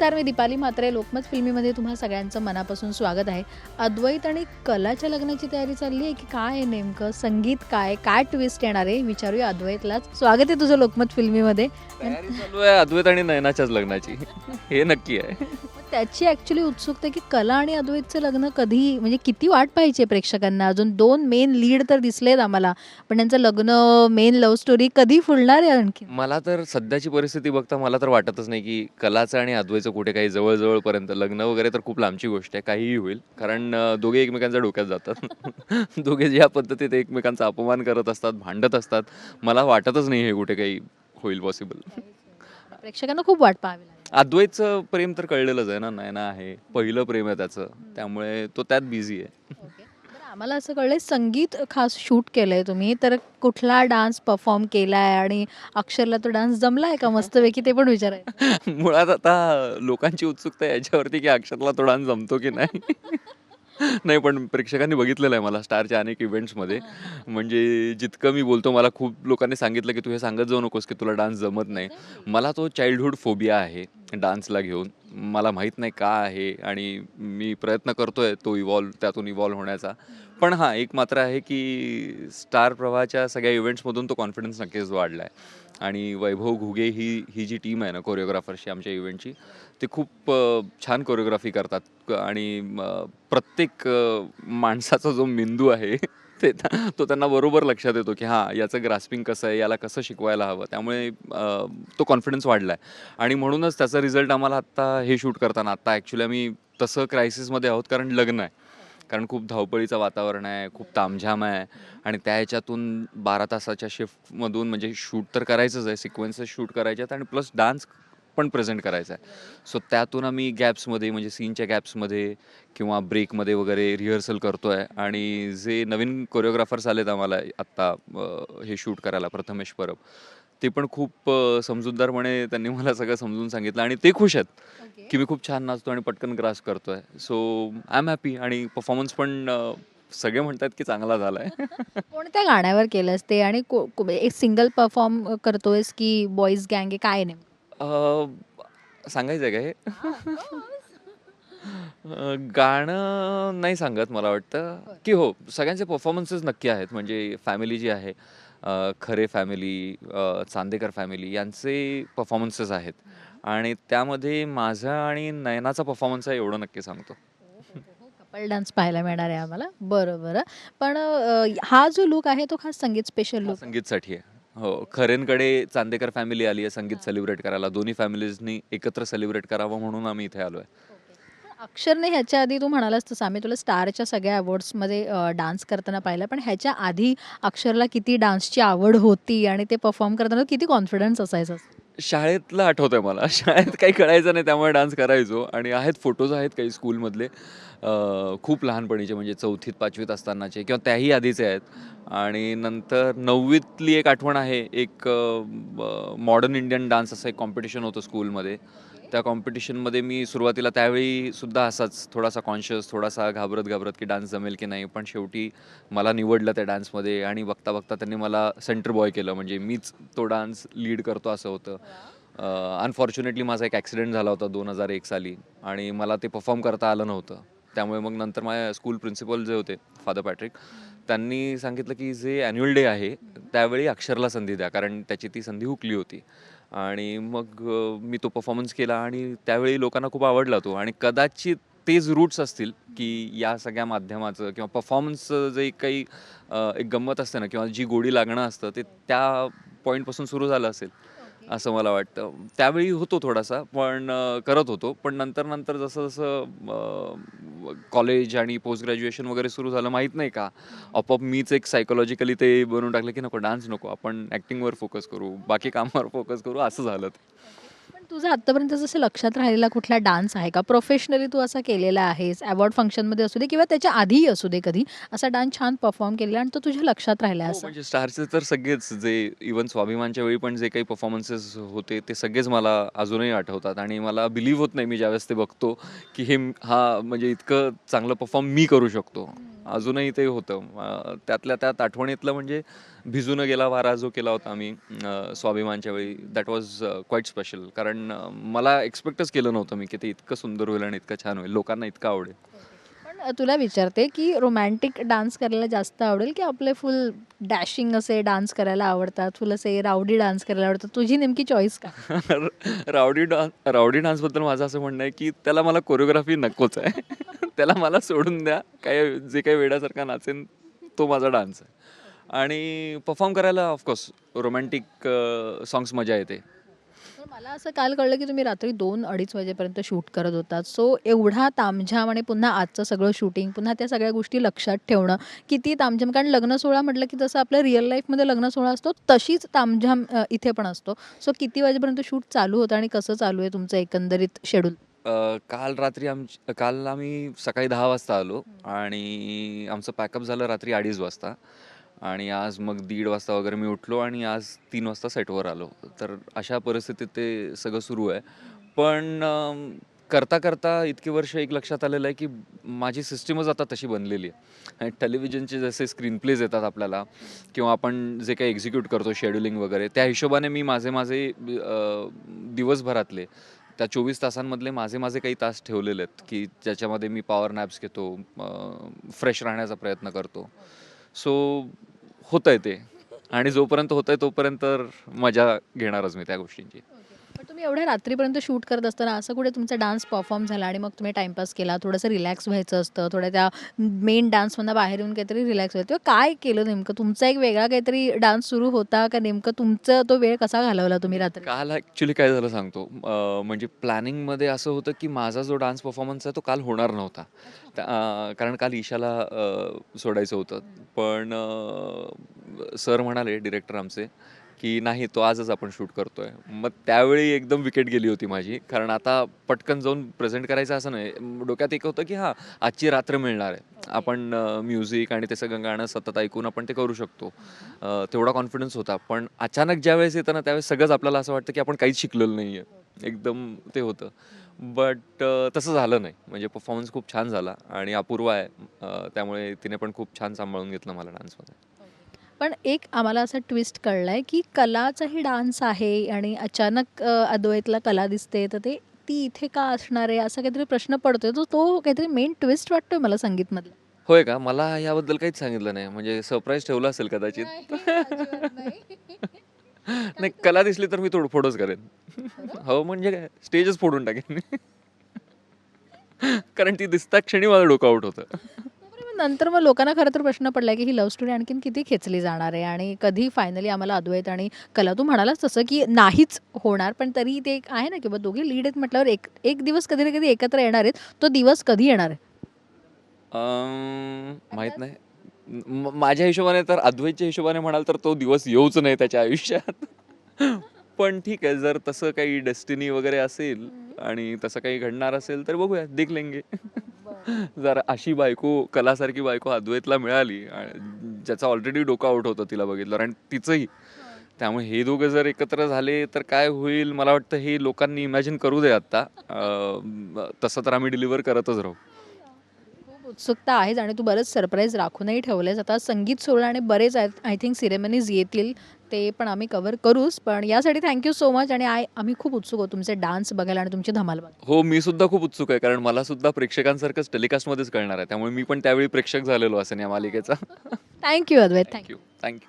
नमस्कार मी दीपाली म्हात्रे. लोकमत फिल्मीमध्ये तुम्हा सगळ्यांचं मनापासून स्वागत आहे. अद्वैत आणि कलाच्या लग्नाची तयारी चालली आहे की काय आहे नेमकं? संगीत काय? काय ट्विस्ट येणार आहे? विचारूया अद्वैतलाच. स्वागत आहे तुझं लोकमत फिल्मीमध्ये. अद्वैत आणि नयनाच्याच लग्नाची. हे नक्की आहे. त्याची ॲक्च्युली उत्सुकता की कला आणि अद्वैतचं लग्न कधी म्हणजे किती वाट पाहिजे प्रेक्षकांना? अजून दोन मेन लीड तर दिसलेत आम्हाला. पण त्यांचं लग्न मेन लव्ह स्टोरी कधी फुलणार आहे आणखी? मला तर सध्याची परिस्थिती बघता मला तर वाटतच नाही की कलाचं आणि अद्वैचं कुठे काही जवळजवळपर्यंत लग्न वगैरे तर खूप लांबची गोष्ट आहे काहीही होईल. कारण दोघे एकमेकांच्या डोक्यात जातात. दोघे ज्या पद्धतीत एकमेकांचा अपमान करत असतात भांडत असतात मला वाटतच नाही हे कुठे काही होईल पॉसिबल प्रेक्षकांना खूप वाट पाहावी अद्वैतचं प्रेम तर कळलेलंच आहे ना नयना आहे. पहिलं प्रेम आहे त्याचं. त्यामुळे तो त्यात बिझी आहे. ओके. आम्हाला असं कळलं संगीत खास शूट केलंय तुम्ही. तर कुठला डान्स परफॉर्म केलाय आणि अक्षरला तो डान्स जमलाय का? मस्तपैकी ते पण विचाराय मुळात आता लोकांची उत्सुकता याच्यावरती की अक्षरला तो डान्स जमतो की नाही. नाही पण प्रेक्षकांनी बघितलेलं आहे मला स्टारच्या अनेक इव्हेंट्समध्ये. म्हणजे जितकं मी बोलतो मला खूप लोकांनी सांगितलं की तू हे सांगत जाऊ नकोस की तुला डान्स जमत नाही. मला तो चाइल्डहुड फोबिया आहे डान्सला घेऊन. मला माहीत नाही का आहे आणि मी प्रयत्न करतो आहे तो इव्हॉल्व त्यातून इव्हॉल्व होण्याचा. पण हां एक मात्र आहे की स्टार प्रवाहाच्या सगळ्या इव्हेंट्समधून तो कॉन्फिडन्स नक्कीच वाढला आहे आणि वैभव घुगे ही ही जी टीम आहे ना कोरिओग्राफरची आमच्या इव्हेंटची ते खूप छान कोरिओग्राफी करतात. आणि प्रत्येक माणसाचा जो मेंदू आहे ते त्या- तो त्यांना बरोबर लक्षात येतो की हां याचं ग्रास्पिंग कसं आहे याला कसं शिकवायला हवं? त्यामुळे तो कॉन्फिडन्स वाढला आहे आणि म्हणूनच त्याचा रिझल्ट आम्हाला आत्ता हे शूट करताना आत्ता ॲक्च्युली आम्ही तसं क्रायसिसमध्ये आहोत कारण लग्न आहे. कारण खूप धावपळीचं वातावरण आहे खूप तामझाम आहे. आणि त्या ह्याच्यातून बारा तासाच्या शिफ्टमधून म्हणजे शूट तर करायचंच आहे सिक्वेन्सेस शूट करायचे आहेत आणि प्लस डान्स पण प्रेझेंट करायचा आहे. सो त्यातून आम्ही गॅप्समध्ये म्हणजे सीनच्या गॅप्समध्ये किंवा ब्रेकमध्ये वगैरे रिहर्सल करतो आहे आणि जे नवीन कोरिओग्राफर्स आलेत आम्हाला आत्ता हे शूट करायला प्रथमेश परब ते पण खूप समजूतदारपणे त्यांनी मला सगळं समजून सांगितलं आणि ते खुश आहेत की मी खूप छान नाचतो आणि पटकन ग्रास करतोय. सो आय एम हॅपी आणि परफॉर्मन्स पण सगळे म्हणतात की चांगला झालाय. कोणत्या गाण्यावर केलंस ते? आणि एक सिंगल परफॉर्म करतोयस की बॉईज गँग आहे? काय अं, सांगायचं आहे का हे? अं, गाणं नाही सांगत मला वाटतं. की हो सगळ्यांचे परफॉर्मन्सेस नक्की आहेत. म्हणजे फॅमिली जी आहे अं, खरे फॅमिली चांदेकर फॅमिली यांचे परफॉर्मन्सेस आहेत. आणि त्यामध्ये माझा आणि नयनाचा परफॉर्मन्स आहे एवढं नक्की सांगतो. कपल डान्स पाहायला मिळणार आहे आम्हाला. बरं बरं. पण अं, हा जो लुक आहे तो खास संगीत स्पेशल हा लुक संगीतसाठी आहे. हो खरेंकडे चांदेकर फॅमिली आली आहे संगीत सेलिब्रेट करायला. दोन्ही फॅमिलीजनी एकत्र सेलिब्रेट करावं म्हणून आम्ही इथे आलो आहे अक्षरने ह्याच्या आधी तू म्हणालास तसं आम्ही तुला स्टारच्या सगळ्या अवॉर्ड्समध्ये डान्स करताना पाहिलं पण ह्याच्या आधी अक्षरला किती डान्सची आवड होती आणि ते परफॉर्म करताना किती कॉन्फिडन्स असायचा? शाळेतलं आठवत आहे मला. शाळेत काही कळायचं नाही त्यामुळे डान्स करायचो. आणि आहेत फोटोज आहेत काही स्कूलमधले खूप लहानपणीचे म्हणजे चौथीत पाचवीत असतानाचे किंवा त्याही आधीचे आहेत. आणि नंतर नववीतली एक आठवण आहे. एक मॉडर्न इंडियन डान्स असं एक कॉम्पिटिशन होतं स्कूलमध्ये त्या कॉम्पिटिशनमध्ये मी सुरुवातीला त्यावेळी सुद्धा असाच थोडासा कॉन्शियस थोडासा घाबरत घाबरत की डान्स जमेल की नाही. पण शेवटी मला निवडलं त्या डान्समध्ये आणि बघता बघता त्यांनी मला सेंटर बॉय केलं. म्हणजे मीच तो डान्स लीड करतो असं होतं. अनफॉर्च्युनेटली माझा एक ॲक्सिडेंट झाला होता दोन हजार एक साली आणि मला ते परफॉर्म करता आलं नव्हतं. त्यामुळे मग नंतर माझ्या स्कूल प्रिन्सिपल जे होते फादर पॅट्रिक त्यांनी सांगितलं की जे ॲन्युअल डे आहे त्यावेळी अक्षरला संधी द्या. कारण त्याची ती संधी हुकली होती. आणि मग मी तो परफॉर्मन्स केला आणि त्यावेळी लोकांना खूप आवडला तो. आणि कदाचित तेच रूट्स असतील की या सगळ्या माध्यमाचं किंवा परफॉर्मन्सचं जे काही एक गंमत असते ना किंवा जी गोडी लागणं असतं ते त्या पॉईंटपासून सुरू झालं असेल. असं मला वाटतं. त्यावेळी होतो थोडासा पण करत होतो. पण नंतर नंतर जसं जसं कॉलेज आणि पोस्ट ग्रॅज्युएशन वगैरे सुरू झालं माहीत नाही का? आपोआप मीच एक सायकोलॉजिकली ते बनवून टाकलं की नको डान्स नको आपण ॲक्टिंगवर फोकस करू बाकी कामावर फोकस करू असं झालं ते. तुझा आत्तापर्यंत जसं लक्षात राहिलेला कुठला डान्स आहे का? प्रोफेशनली तू असा केलेला आहेस अवॉर्ड फंक्शनमध्ये असू दे किंवा त्याच्या आधीही असू दे कधी असा डान्स छान परफॉर्म केलेला आणि तो तुझ्या लक्षात राहिला हो, असं म्हणजे स्टारचे तर सगळेच जे इवन स्वाभिमानच्या वेळी पण जे काही परफॉर्मन्सेस होते ते सगळेच मला अजूनही आठवतात आणि मला बिलीव्ह होत नाही मी ज्यावेळेस ते बघतो की हे हा म्हणजे इतकं चांगलं परफॉर्म मी करू शकतो. अजूनही ते होतं. त्यातल्या त्यात आठवणीतलं म्हणजे भिजून गेला वारा जो केला होता आम्ही स्वाभिमानच्या वेळी दॅट वॉज क्वाईट स्पेशल कारण मला एक्सपेक्टच केलं नव्हतं मी की ते इतकं सुंदर होईल आणि इतकं छान होईल. लोकांना इतकं आवडेल. तुला विचारते की रोमॅन्टिक डान्स करायला जास्त आवडेल की आपले फुल डॅशिंग असे डान्स करायला आवडतात? फुल असे रावडी डान्स करायला आवडतात? तुझी नेमकी चॉईस का? रावडी डान्स रावडी डान्सबद्दल माझं असं म्हणणं आहे की त्याला मला कोरिओग्राफी नकोच आहे. त्याला मला सोडून द्या. काय जे काही वेड्यासारखा नाचेन तो माझा डान्स आहे. आणि परफॉर्म करायला ऑफकोर्स रोमॅन्टिक सॉंग्स मजा येते. तर मला असं काल कळलं की तुम्ही रात्री दोन अडीच वाजेपर्यंत शूट करत होतात. सो एवढा तामझाम आणि पुन्हा आजचं सगळं शूटिंग पुन्हा त्या सगळ्या गोष्टी लक्षात ठेवणं किती तामझाम. कारण लग्न सोहळा म्हटलं की जसं आपल्या रिअल लाईफमध्ये लग्न सोहळा असतो तशीच तामझाम इथे पण असतो. सो किती वाजेपर्यंत शूट चालू होतं आणि कसं चालू आहे तुमचं एकंदरीत शेड्यूल काल रात्री आम काल आम्ही सकाळी दहा वाजता आलो आणि आमचं पॅकअप झालं रात्री अडीच वाजता. आणि आज मग दीड वाजता वगैरे मी उठलो आणि आज तीन वाजता सेटवर आलो. तर अशा परिस्थितीत ते सगळं सुरू आहे. पण करता करता इतकी वर्ष एक लक्षात आलेलं आहे की माझी सिस्टीमच आता तशी बनलेली आहे. आणि टेलिव्हिजनचे जसे स्क्रीन प्लेज येतात आपल्याला किंवा आपण जे काही एक्झिक्यूट करतो शेड्युलिंग वगैरे त्या हिशोबाने मी माझे माझे दिवसभरातले त्या चोवीस तासांमधले माझे माझे काही तास ठेवलेले आहेत की ज्याच्यामध्ये मी पॉवर नॅप्स घेतो फ्रेश राहण्याचा प्रयत्न करतो. सो होत आहे ते. आणि जोपर्यंत होत आहे तोपर्यंत मजा घेणारच मी त्या गोष्टींची. पण तुम्ही एवढ्या रात्रीपर्यंत शूट करत असताना असं कुठे तुमचा डान्स परफॉर्म झाला आणि मग तुम्ही टाइमपास केला? थोडंसं रिलॅक्स व्हायचं असतं थोड्या त्या मेन डान्समधनं बाहेर येऊन काहीतरी रिलॅक्स व्हायचं. किंवा काय केलं नेमकं? तुमचा एक वेगळा काहीतरी डान्स सुरू होता का नेमकं? तुमचं तो वेळ कसा घालवला तुम्ही रात्री? काल ॲक्च्युली काय झालं सांगतो. म्हणजे प्लॅनिंगमध्ये असं होतं की माझा जो डान्स परफॉर्मन्स आहे तो काल होणार नव्हता. कारण काल ईशाला सोडायचं होतं. पण सर म्हणाले डिरेक्टर आमचे की नाही तो आजच आपण शूट करतोय. मग त्यावेळी एकदम विकेट गेली होती माझी. कारण आता पटकन जाऊन प्रेझेंट करायचं असं नाही. डोक्यात एक होतं की हां आजची रात्र मिळणार आहे. आपण म्युझिक आणि ते सगळं गाणं सतत ऐकून आपण ते करू शकतो. तेवढा कॉन्फिडन्स होता. पण अचानक ज्या वेळेस येतं ना त्यावेळेस सगळंच आपल्याला असं वाटतं की आपण काहीच शिकलेलं नाही आहे एकदम ते होतं. बट तसं झालं नाही. म्हणजे परफॉर्मन्स खूप छान झाला आणि अपूर्व आहे. त्यामुळे तिने पण खूप छान सांभाळून घेतलं मला डान्समध्ये पण एक आम्हाला असा ट्विस्ट कळलाय की कलाचाही डान्स आहे आणि अचानक अद्वैतला कला दिसते तर ते ती इथे का असणार आहे असा काहीतरी प्रश्न पडतोय. तो तो काहीतरी मेन ट्विस्ट वाटतोय मला संगीतमधला. होय का? मला याबद्दल काहीच सांगितलं नाही. म्हणजे सरप्राईज ठेवलं असेल कदाचित. नाही कला दिसली तर मी तोडफोडच करेन. हो म्हणजे काय? स्टेजच फोडून टाकेन मी. कारण ती दिसता क्षणी माझं डोकं आउट होतं. नंतर मग लोकांना खरं तर प्रश्न पडलाय की ही लव्ह स्टोरी आणखीन किती खेचली जाणार आहे? आणि कधी फायनली आम्हाला अद्वैत आणि कला तू म्हणालास तसं की नाहीच होणार पण तरी ते एक आहे ना की बा दोघे लीड आहेत म्हटल्यावर एक एक दिवस कधी ना कधी एकत्र येणार आहेत तो दिवस कधी येणार आहे? माहीत नाही. माझ्या हिशोबाने तर अद्वैतच्या हिशोबाने म्हणाल तर तो दिवस येऊच नाही त्याच्या आयुष्यात. पण ठीक आहे जर तसं काही डेस्टिनी वगैरे असेल आणि तसं काही घडणार असेल तर बघूया देख लेंगे. जर अशी बायको कलासारखी बायको अद्वैतला मिळाली आणि ज्याचा ऑलरेडी डोकं आउट होतं तिला बघितलं आणि तिचंही. त्यामुळे हे दोघं जर एकत्र झाले तर काय होईल? मला वाटतं हे लोकांनी इमॅजिन करू दे आत्ता तसं तर आम्ही डिलिव्हर करतच राहू. खूप उत्सुकता आहेच आणि तू बरेच सरप्राईज राखूनही ठेवलेस. आता संगीत सोहळा आणि बरेच आय थिंक सिरेमनीज येतील. ते पण आम्ही कव्हर करूच पण यासाठी थँक्यू सो मच आणि आय आम्ही खूप उत्सुक आहोत तुमचे डान्स बघायला आणि तुमची धमाल बघायला. हो मी सुद्धा खूप उत्सुक आहे कारण मला सुद्धा प्रेक्षकांसारखंच टेलिकास्टमध्येच कळणार आहे. त्यामुळे मी पण त्यावेळी प्रेक्षक झालेलो असेल या मालिकेचा. Thank you Advait thank you thank you